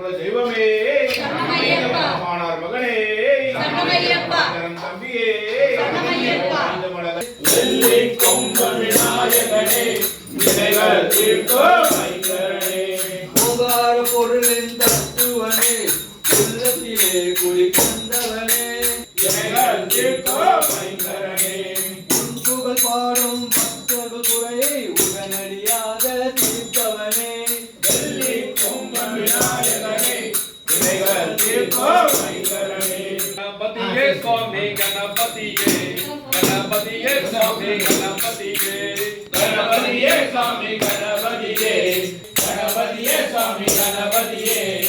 కూడా దైవమే. गणपतिये स्वामी गणपतिये गणपतिये स्वामी गणपतिये। गणपतिये स्वामी गणपतिये गणपतिये स्वामी गणपतिये।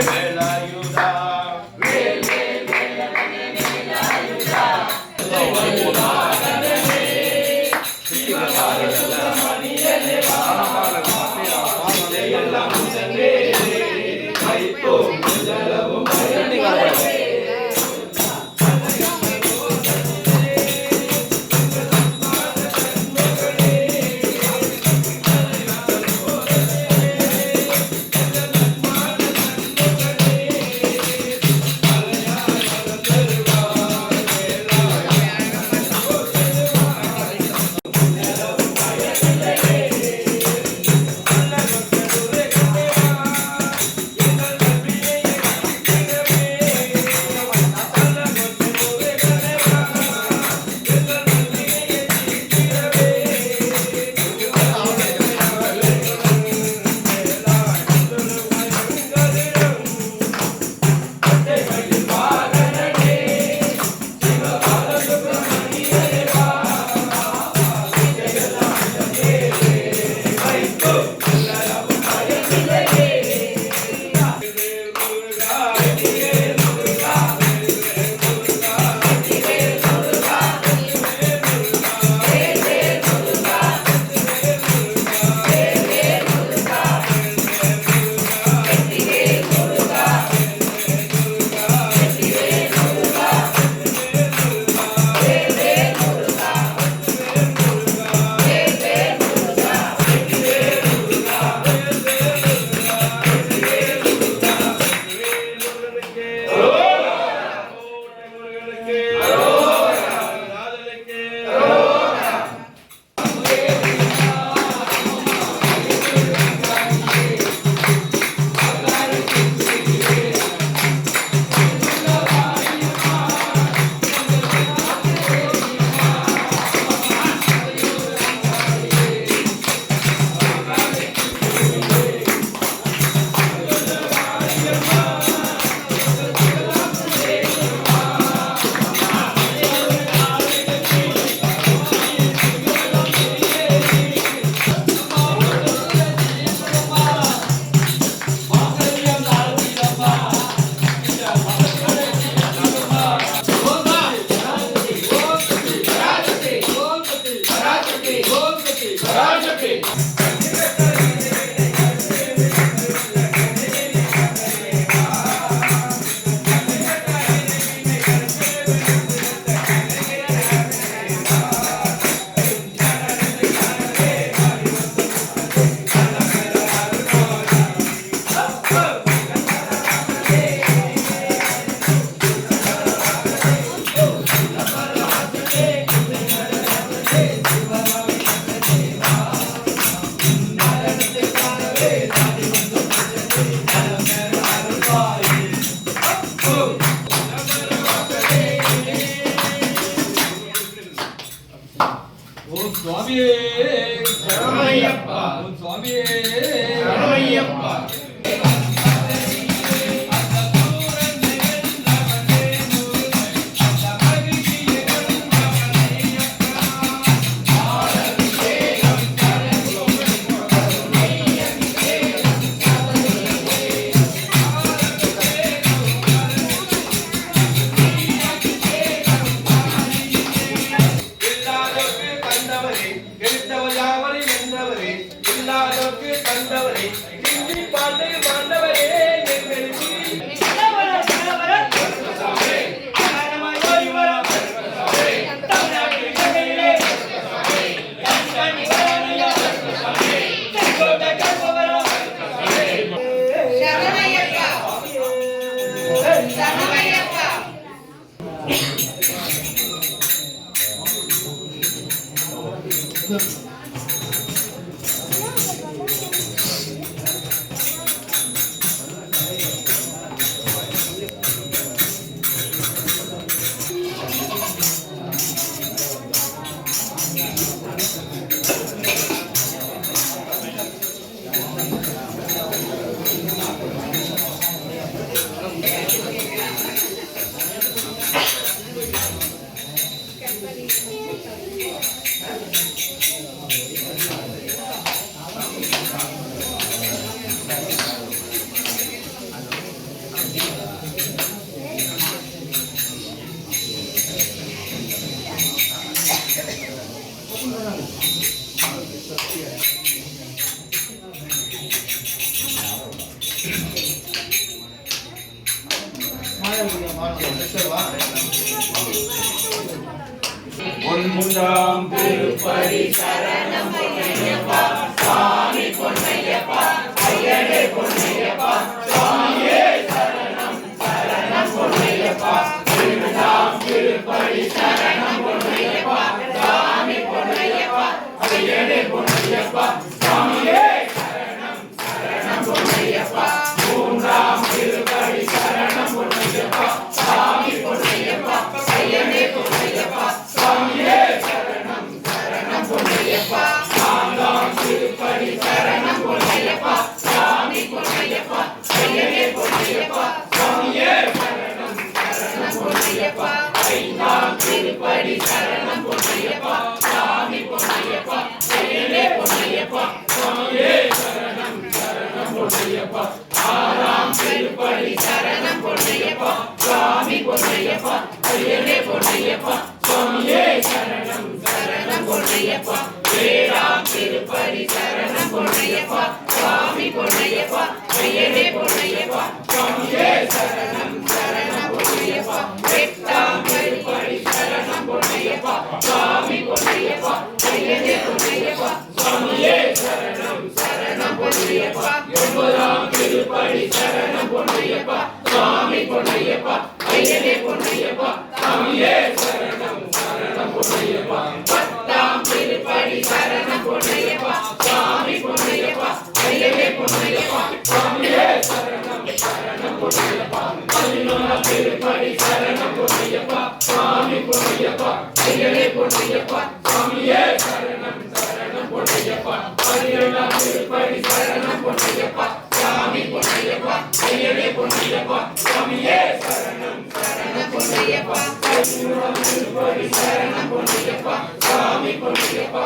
time. Yeah. மூன்றாம் திருப்பதி சரணம். பொன்னையப்பா சாமி பொன்னையப்பா ஐயனே பொன்னையப்பா சாமியே சரணம் சரணம் பொன்னையப்பா மூன்றாம் திருப்பதி சரணம் பொன்னையப்பா சாமி பொன்னையப்பா ஐயனே பொன்னையப்பா முரளி சரணம் பொன்னையப்பா சுவாமி பொன்னையப்பா ஐயனே பொன்னையப்பா சுவாமியே சரணம் சரணம் பொன்னையப்பா வேளாண் திருப்பதி சரணம் பொன்னையப்பா சுவாமி பொன்னையப்பா ஐயனே பொன்னையப்பா சுவாமியே சரணம் சரணம் பொன்னையப்பா எட்டாம் திருப்பதி சரணம் பொன்னையப்பா சுவாமி பொன்னையப்பா ஐயனே பொன்னையப்பா சுவாமியே சரணம் பொன்னையப்பா எம்புராம் திருப்படி சரணம் பொன்னையப்பா சுவாமி பொன்னையப்பா ஐயனே பொன்னையப்பா சாமியே சரணம் சரணம் பொன்னையப்பா பத்தாம் திருப்படி சரணம் பொன்னையப்பா சாமியே சரணம் பொன்னையப்பா பதினெல்லாம் திருப்பதி சரணம் பொன்னையப்பா சாமி பொன்னையப்பா ஐயனே பொன்னையப்பா சாமி பொன்னையப்பா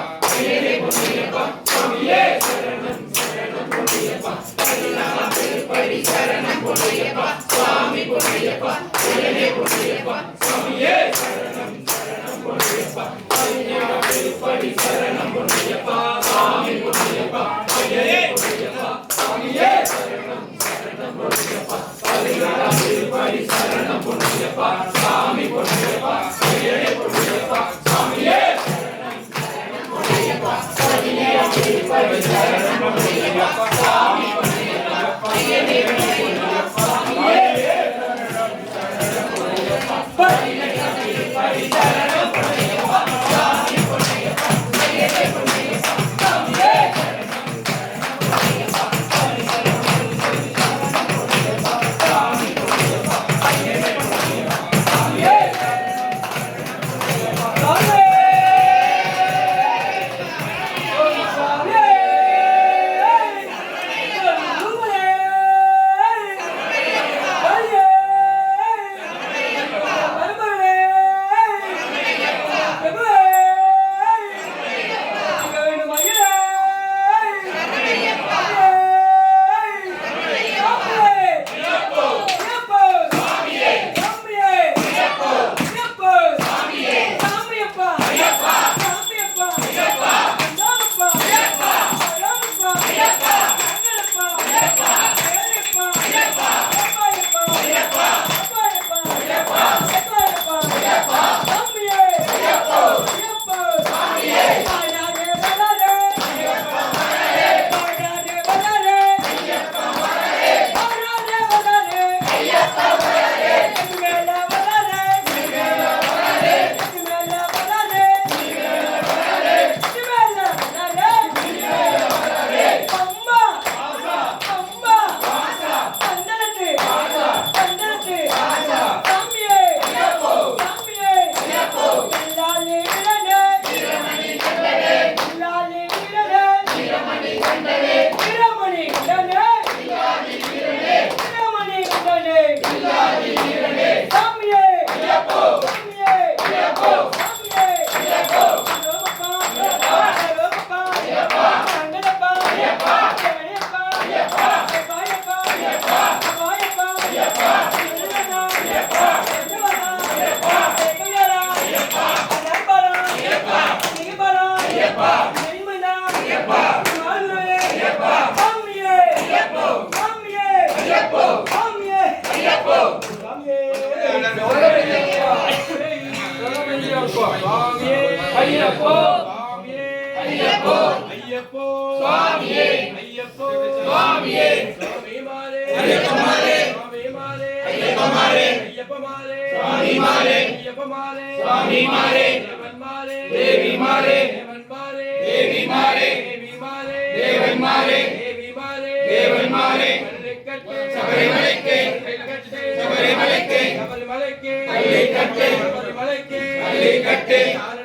ஐயப்பமாரே சுவாமிமாரே தேவன்மாரே தேவிமாரே தேவன்மாரே தேவிமாரே தேவிமாரே தேவன்மாரே தேவிமாரே தேவன்மாரே கல்லைக்கட்டு சபரிமலைக்கு. கல்லைக்கட்டு சபரிமலைக்கு. சபரிமலைக்கு. கல்லைக்கட்டு சபரிமலைக்கு. கல்லைக்கட்டு சாரணகட்டு சாரணகட்டு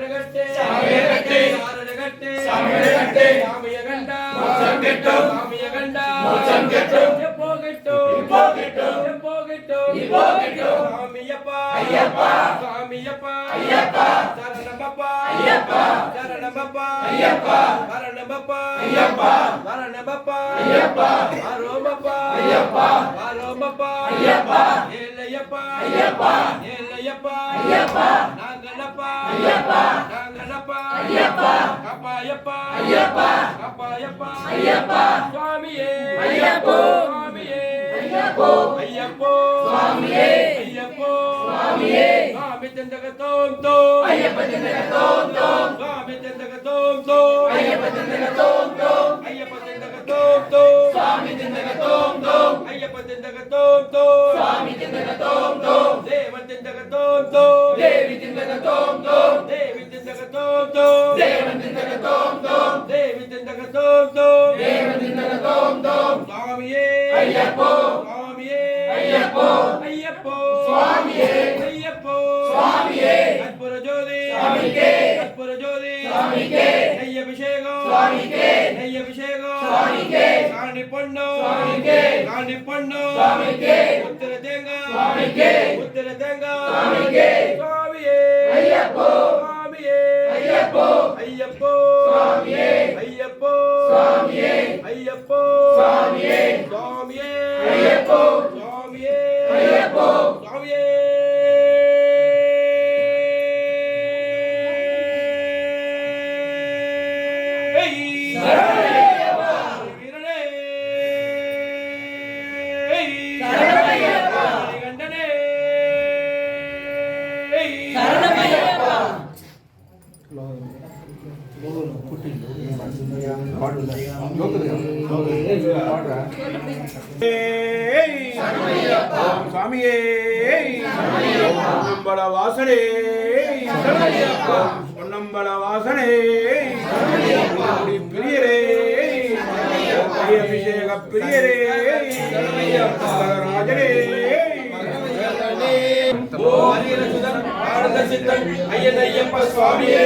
சரணமப்பா ஐயப்பா. சரணமப்பா ஐயப்பா. சரணமப்பா ஐயப்பா. அரோமப்பா ஐயப்பா. அரோமப்பா ஐயப்பா. ஏலையப்பா ஐயப்பா. ஏலையப்பா ஐயப்பா. நாங்களப்பா. ஐயப்பா. நாங்களப்பா. ஐயப்பா. கப்பாயப்பா. ஐயப்பா. கப்பாயப்பா. ஐயப்பா. சுவாமியே. ஐயப்போ. சுவாமியே. ஐயப்போ. ஐயப்போ. சுவாமியே. ஐயப்போ. சுவாமியே. சுவாமி தந்தக தோம் தோம் ஐயப்ப தந்தக தோம் தோம் சுவாமி தந்தக தோம் தோம் ஐயப்ப தந்தக தோம் தோம் ஐயப்ப தந்தக தோம் தோம் சுவாமி தந்தக தோம் தோம் ஐயப்ப தந்தக தோம் தோம் சுவாமி தந்தக தோம் தோம் தேவன் தந்தக தோம் தோம் தேவி தந்தக தோம் தோம் தேவி தந்தக தோம் தோம் தேவன் தந்தக தோம் தோம் தேவி தந்தக தோம் தோம் தேவன் தந்தக தோம் தோம் சுவாமியே ஐயப்போ சுவாமியே பொன்னம்பல வாசனே பிரியரே அபிஷேக பிரியரே ராஜனே ஓ ஹரிஹர சுதன் ஆனந்த சித்தன் ஐயன் ஐயப்ப சுவாமியே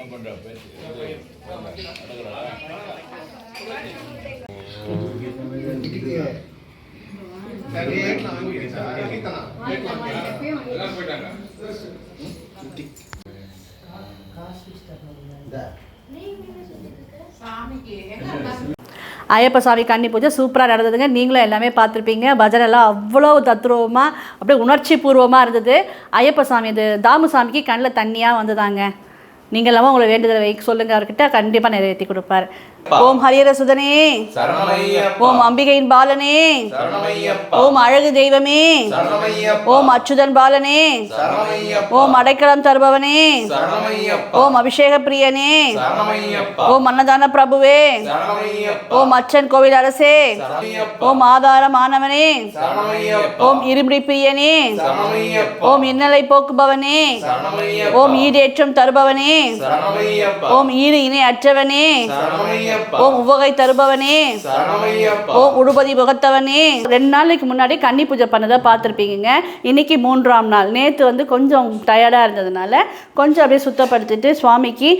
ஓம் அன்னதான பிரபுவே ஐயப்ப சுவாமி கன்னி பூஜை சூப்பராக நடந்ததுங்க. நீங்களும் எல்லாமே பார்த்துருப்பீங்க. பஜனை எல்லாம் அவ்வளோ தத்ரூபமாக அப்படியே உணர்ச்சி பூர்வமாக இருந்தது. ஐயப்ப சாமி இது தாமு சாமிக்கு கண்ணில் தண்ணியாக வந்ததாங்க. நீங்கள் எல்லாமே உங்களை வேண்டுதலை வைக்க சொல்லுங்க அவர்கிட்ட கண்டிப்பாக நிறைவேற்றி கொடுப்பார். ஓம் ஹரியர சுதனே சரணமையப்பா ஓம் அம்பிகையின் பாலனே ஓம் அழகு தெய்வமே ஓம் அச்சுதன் பாலனே ஓம் அடைக்கலம் தருபவனே ஓம் அபிஷேக பிரியனே ஓம் அன்னதான பிரபுவே ஓம் அச்சன் கோவில் அரசே ஓம் ஆதாரமானவனே சரணமையப்பா ஓம் இருமுடி பிரியனே ஓம் இன்னலை போக்குபவனே ஓம் ஈடேற்றம் தருபவனே ஓம் ஈடு இணை அற்றவனே ஓம் உவகை தருபவனே. ஓ உடுபதி முகத்தவனே. ரெண்டு நாளைக்கு முன்னாடி கன்னி பூஜை பண்ணதை பார்த்துருப்பீங்க இன்னைக்கு மூன்றாம் நாள். நேற்று வந்து கொஞ்சம் டயர்டாக இருந்ததுனால கொஞ்சம் அப்படியே சுத்தப்படுத்திட்டு சுவாமிக்கு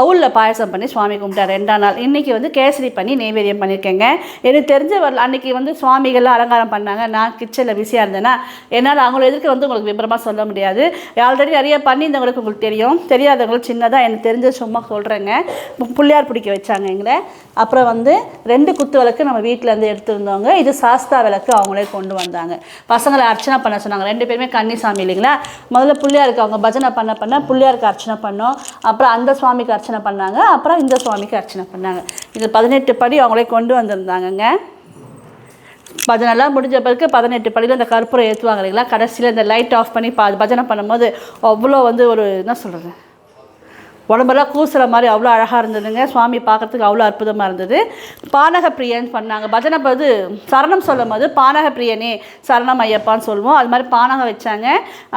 அவுளில் பாயசம் பண்ணி சுவாமி கும்பிட்டார். ரெண்டாம் நாள். இன்றைக்கி வந்து கேசரி பண்ணி நெய்வேதியம் பண்ணியிருக்கேங்க எனக்கு தெரிஞ்ச வரல அன்றைக்கி வந்து சுவாமிகள்லாம் அலங்காரம் பண்ணாங்க. நான் கிச்சனில் பிஸியாக இருந்தேன்னா என்னால் அவங்கள எதிர்க்க வந்து உங்களுக்கு விபரமாக சொல்ல முடியாது. ஆல்ரெடி நிறைய பண்ணியிருந்தவங்களுக்கு உங்களுக்கு தெரியும். தெரியாதவங்களுக்கு சின்னதாக எனக்கு தெரிஞ்ச சும்மா சொல்கிறேங்க பிள்ளையார் பிடிக்க வச்சாங்க எங்களை. அப்புறம் வந்து ரெண்டு குத்து விளக்கு நம்ம வீட்டில் இருந்து எடுத்துருந்தவங்க. இது சாஸ்தா விளக்கு அவங்களே கொண்டு வந்தாங்க. பசங்களை அர்ச்சனை பண்ண சொன்னாங்க. ரெண்டு பேருமே கன்னிசாமி இல்லைங்களா? முதல்ல பிள்ளையாருக்கு அவங்க பஜனை பண்ண பண்ண பிள்ளையாருக்கு அர்ச்சனை பண்ணோம். அப்புறம் அந்த சுவாமிக்கு அர்ச்சனை பண்ணாங்க. அப்புறம் இந்த சுவாமிக்கு அர்ச்சனை பண்ணாங்க. இது பதினெட்டு படி அவங்களே கொண்டு வந்திருந்தாங்கங்க. பஜனைலாம் முடிஞ்ச பிறகு பதினெட்டு படியில் இந்த கற்பூரம் ஏற்றுவாங்க இல்லைங்களா? கடைசியில் இந்த லைட் ஆஃப் பண்ணி பா பஜனை பண்ணும்போது அவ்வளோ வந்து ஒரு என்ன சொல்கிறது உடம்பெல்லாம் கூசுகிற மாதிரி அவ்வளோ அழகாக இருந்ததுங்க. சுவாமி பார்க்குறதுக்கு அவ்வளோ அற்புதமாக இருந்தது. பானக பிரியன் பண்ணாங்க. பஜனை போது சரணம் சொல்லும் போது பானக பிரியனே சரணம் ஐயப்பான்னு சொல்லுவோம். அது மாதிரி பானகம் வச்சாங்க.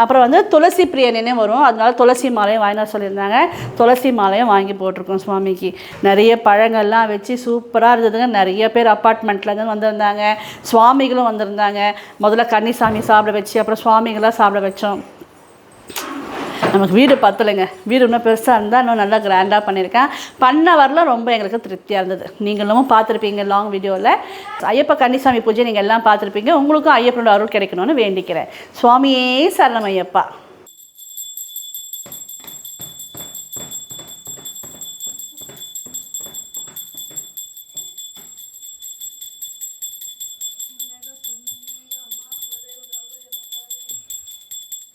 அப்புறம் வந்து துளசி பிரியனே வரும். அதனால துளசி மாலையும் வாங்கினா சொல்லியிருந்தாங்க. துளசி மாலையும் வாங்கி போட்டிருக்கோம் சுவாமிக்கு. நிறைய பழங்கள்லாம் வச்சு சூப்பராக இருந்ததுங்க. நிறைய பேர் அப்பார்ட்மெண்ட்லேருந்து வந்திருந்தாங்க. சுவாமிகளும் வந்திருந்தாங்க. முதல்ல கன்னிசாமி சாப்பிட வச்சு அப்புறம் சுவாமிகளாம் சாப்பிட வச்சோம். நமக்கு வீடு பத்தலைங்க. வீடு இன்னும் பெருசாக இருந்தால் இன்னும் நல்லா கிராண்டாக பண்ணியிருக்கேன். பண்ண வரல ரொம்ப எங்களுக்கு திருப்தியாக இருந்தது. நீங்களும் பார்த்துருப்பீங்க லாங் வீடியோவில் ஐயப்ப கன்னிசாமி பூஜை நீங்கள் எல்லாம் பார்த்துருப்பீங்க. உங்களுக்கும் ஐயப்பனோட அருள் கிடைக்கணும்னு வேண்டிக்கிறேன். சுவாமியே சரணம் ஐயப்பா.